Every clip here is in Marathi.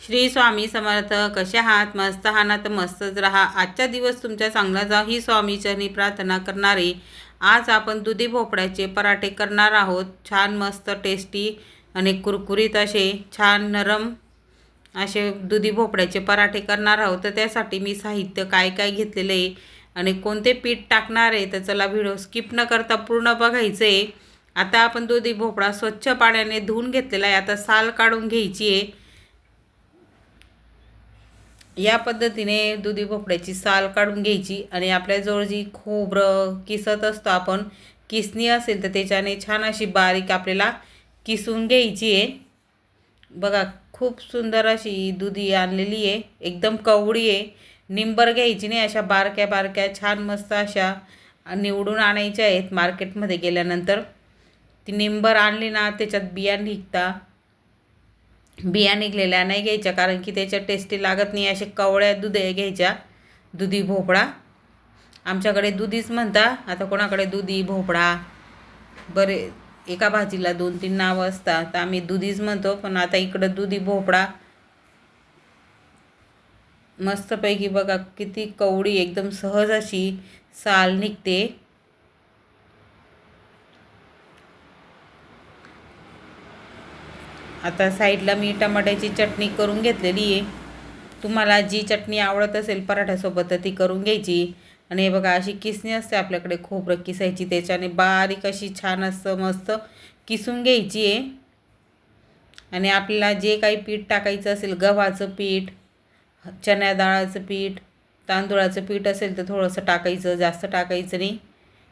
श्री स्वामी समर्थ कसे आहात? मस्त आहात ना? तर मस्तच राहा. आजचा दिवस तुमच्या चांगला जा. ही स्वामीचरणी प्रार्थना करणारे. आज आपण दुधी भोपळ्याचे पराठे करणार आहोत. छान मस्त टेस्टी आणि कुरकुरीत असे छान नरम असे दुधी भोपळ्याचे पराठे करणार आहोत. तर त्यासाठी मी साहित्य काय काय घेतलेलं आहे आणि कोणते पीठ टाकणार आहे तर चला व्हिडिओ स्किप न करता पूर्ण बघायचं. आहे आता आपण दुधी भोपळा स्वच्छ पाण्याने धुवून घेतलेला आहे. आता साल काढून घ्यायची आहे. या पद्धतीने दुधी भोपळ्याची साल काढून घ्यायची आणि आपल्याजवळ जी खोबरं किसत असतो आपण किसणी असेल तर त्याच्याने छान अशी बारीक आपल्याला किसून घ्यायची आहे. बघा खूप सुंदर अशी दुधी आणलेली आहे. एकदम कवडी आहे. निंबर घ्यायची नाही अशा बारक्या बारक्या छान मस्त अशा निवडून आणायच्या आहेत. मार्केटमध्ये गेल्यानंतर ती निंबर आणली ना त्याच्यात बिया निघता. बिया निघलेल्या नाही घ्यायच्या कारण की त्याच्या टेस्टी लागत नाही. असे कवळ्या दुधे घ्यायच्या दुधी भोपळा. आमच्याकडे दुधीच म्हणता आता कोणाकडे दुधी भोपळा? बरे एका भाजीला दोन तीन नावं असतात. तर आम्ही दुधीच म्हणतो पण आता इकडं दुधी भोपळा. मस्तपैकी बघा किती कवडी एकदम सहज अशी साल निघते. आता साईडला मी टमाट्याची चटणी करून घेतलेली आहे. तुम्हाला जी चटणी आवडत असेल पराठ्यासोबत तर ती करून घ्यायची. आणि हे बघा अशी किसणी असते आपल्याकडे खोबरं किसायची त्याच्याने बारीक अशी छान असं मस्त किसून घ्यायची आहे. आणि आपल्याला जे काही पीठ टाकायचं असेल गव्हाचं पीठ चण्या डाळाचं पीठ तांदूळाचं पीठ असेल तर थोडंसं टाकायचं जास्त टाकायचं नाही.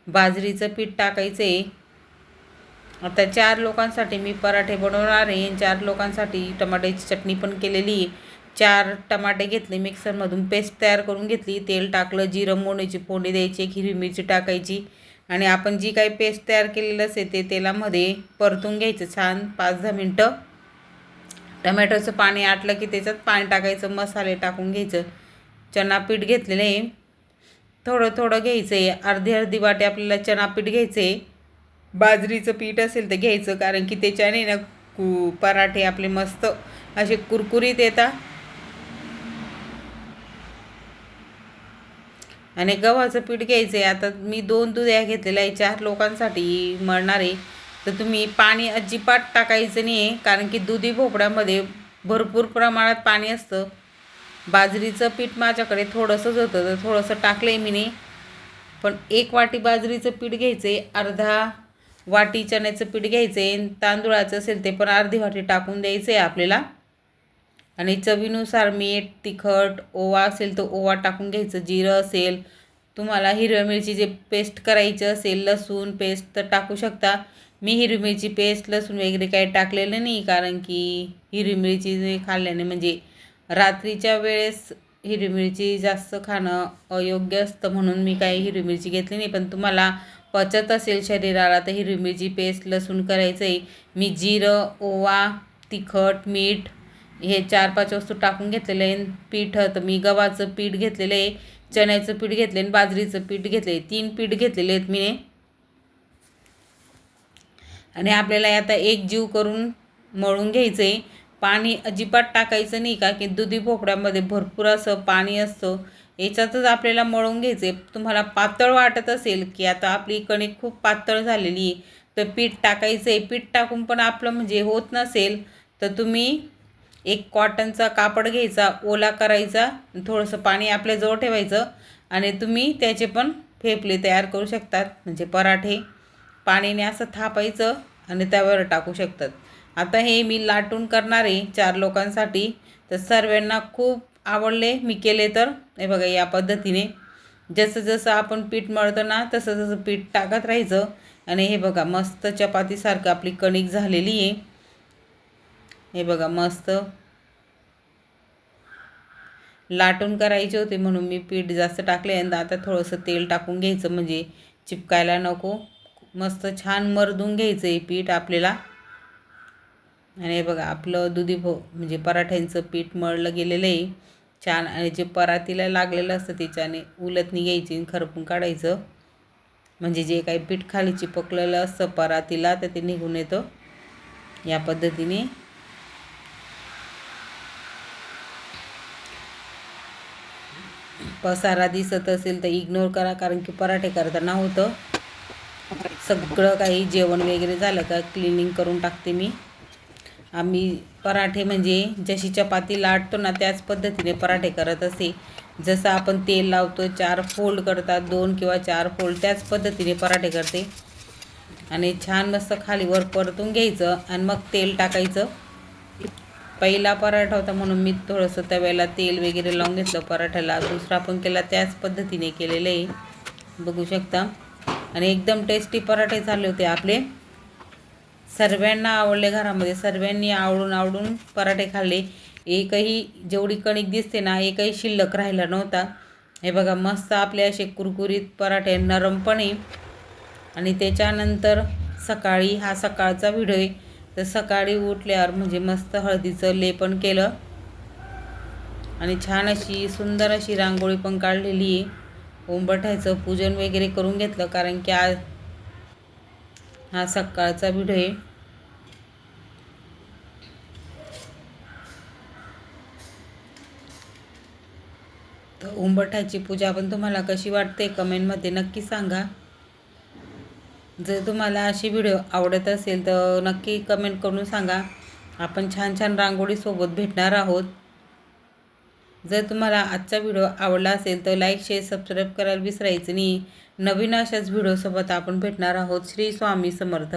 बाजरीचं पीठ टाकायचं आहे. आता चार लोकांसाठी मी पराठे बनवणार आहे. चार लोकांसाठी टमाट्याची चटणी पण केलेली चार टमाटे घेतले मिक्सरमधून पेस्ट तयार करून घेतली. तेल टाकलं जिरं मोडायची फोडणी द्यायची एक हिरवी मिरची टाकायची. आणि आपण जी काही पेस्ट तयार केलेलं असेल ते तेलामध्ये परतून घ्यायचं छान पाच दहा मिनटं. टमॅटोचं पाणी आटलं की त्याच्यात पाणी टाकायचं मसाले टाकून घ्यायचं. चना पीठ घेतलेलं आहे. थोडं थोडं घ्यायचं आहे अर्धी अर्धी वाटे आपल्याला चना पीठ घ्यायचं आहे बाजरीचं पीठ असेल तर घ्यायचं कारण की त्याच्याने ना कु पराठे आपले मस्त असे कुरकुरीत येतात. आणि गव्हाचं पीठ घ्यायचं आहे आता मी दोन दुध्या घेतलेल्या आहे. चार लोकांसाठी मळणार आहे. तर तुम्ही पाणी अजिबात टाकायचं नाही आहे कारण की दुधी भोपळ्यामध्ये भरपूर प्रमाणात पाणी असतं. बाजरीचं पीठ माझ्याकडे थोडंसंच होतं तर थोडंसं टाकलं आहे मी नाही. पण एक वाटी बाजरीचं पीठ घ्यायचं आहे अर्धा वाटी चण्याचं पीठ घ्यायचं आहे तांदूळाचं असेल ते पण अर्धी वाटी टाकून द्यायचं आहे आपल्याला. आणि चवीनुसार मीठ तिखट ओवा असेल तर ओवा टाकून घ्यायचं जिरं असेल तुम्हाला हिरव्या मिरची जे पेस्ट करायचं असेल लसूण पेस्ट तर टाकू शकता. मी हिरवी मिरची पेस्ट लसूण वगैरे काही टाकलेलं नाही कारण की हिरवी मिरची खाल्ल्याने म्हणजे रात्रीच्या वेळेस हिरवी मिरची जास्त खाणं अयोग्य असतं म्हणून मी काही हिरवी मिरची घेतली नाही. पण तुम्हाला पचत असेल शरीराला तर हिरवी मिरची पेस्ट लसूण करायचं आहे मी जिरं ओवा तिखट मीठ हे चार पाच वस्तू टाकून घेतलेलं आहे. पीठ तर मी गव्हाचं पीठ घेतलेलं आहे चण्याचं पीठ घेतलं आणि बाजरीचं पीठ घेतलं आहे. तीन पीठ घेतलेले आहेत मी. आणि आपल्याला आता एक जीव करून मळून घ्यायचं आहे पाणी अजिबात टाकायचं नाही का की दुधी भोपळ्यामध्ये भरपूर असं पाणी असतं. याच्यातच आपल्याला मळून घ्यायचं आहे तुम्हाला पातळ वाटत असेल की आता आपली कणिक खूप पातळ झालेली आहे तर पीठ टाकायचं आहे पीठ टाकून पण आपलं म्हणजे होत नसेल तर तुम्ही एक कॉटनचा कापड घ्यायचा ओला करायचा थोडंसं पाणी आपल्याजवळ ठेवायचं आणि तुम्ही त्याचे पण फेपले तयार करू शकतात. म्हणजे पराठे पाणीने असं थापायचं आणि त्यावर टाकू शकतात. आता हे मी लाटून करणार आहे चार लोकांसाठी. तर सर्वांना खूप आवडले मी केले तर. हे बघा या पद्धतीने. जसं जसं आपण पीठ मळतो ना तसं जसं पीठ टाकत राहायचं. आणि हे बघा मस्त चपातीसारखं आपली कणिक झालेली आहे. हे बघा मस्त लाटून करायचे होते म्हणून मी पीठ जास्त टाकले. आणि आता थोडंसं तेल टाकून घ्यायचं म्हणजे चिपकायला नको. मस्त छान मरदून घ्यायचं आहे पीठ आपल्याला. आणि हे बघा आपलं दुधी भो म्हणजे पराठ्यांचं पीठ मळलं गेलेलं आहे. छान आणि जे परातीला लागलेलं असतं त्याच्याने उलतनी घ्यायची खरपून काढायचं. म्हणजे जे काही पीठ खाली चिपकलेलं असतं परातीला तर ते निघून येतं. या पद्धतीने. पसारा दिसत असेल तर इग्नोर करा कारण की पराठे करताना होतं. सगळं काही जेवण वगैरे झालं का क्लिनिंग करून टाकते मी. आम्ही पराठे म्हणजे जशी चपाती लाटतो ना त्याच पद्धतीने पराठे करत असे. जसं आपण तेल लावतो चार फोल्ड करतात दोन किंवा चार फोल्ड त्याच पद्धतीने पराठे करते. आणि छान मस्त खाली वर परतून घ्यायचं आणि मग तेल टाकायचं. पहिला पराठा होता म्हणून मी थोडंसं तव्याला तेल वगैरे लावून घेतलं पराठ्याला. दुसरा पण केला त्याच पद्धतीने केलेलं आहे. बघू शकता. आणि एकदम टेस्टी पराठे झाले होते आपले. सर्वांना आवडले घरामध्ये. सर्वांनी आवडून आवडून पराठे खाल्ले. एकही जेवढी कणिक दिसते ना एकही शिल्लक राहिला नव्हता. हे बघा मस्त आपले असे कुरकुरीत पराठे नरमपणे. आणि त्याच्यानंतर सकाळी हा सकाळचा व्हिडिओ आहे. तर सकाळी उठल्यावर म्हणजे मस्त हळदीचं लेपन केलं. आणि छान अशी सुंदर अशी रांगोळी पण काढलेली आहे. ओंबठायचं पूजन वगैरे करून घेतलं कारण की आज हा सकाळचा व्हिडिओ आहे. तर उंबठाची पूजा पण तुम्हाला कशी वाटते कमेंटमध्ये नक्की सांगा. जर तुम्हाला अशी व्हिडिओ आवडत असेल तर नक्की कमेंट करून सांगा. आपण छान छान रांगोळीसोबत भेटणार आहोत. जर तुम्हाला आजचा व्हिडिओ आवडला असेल तर लाईक शेअर सबस्क्राईब करायला विसरायचं नाही. नवीन अशाच व्हिडिओसोबत आपण भेटणार आहोत. श्री स्वामी समर्थ.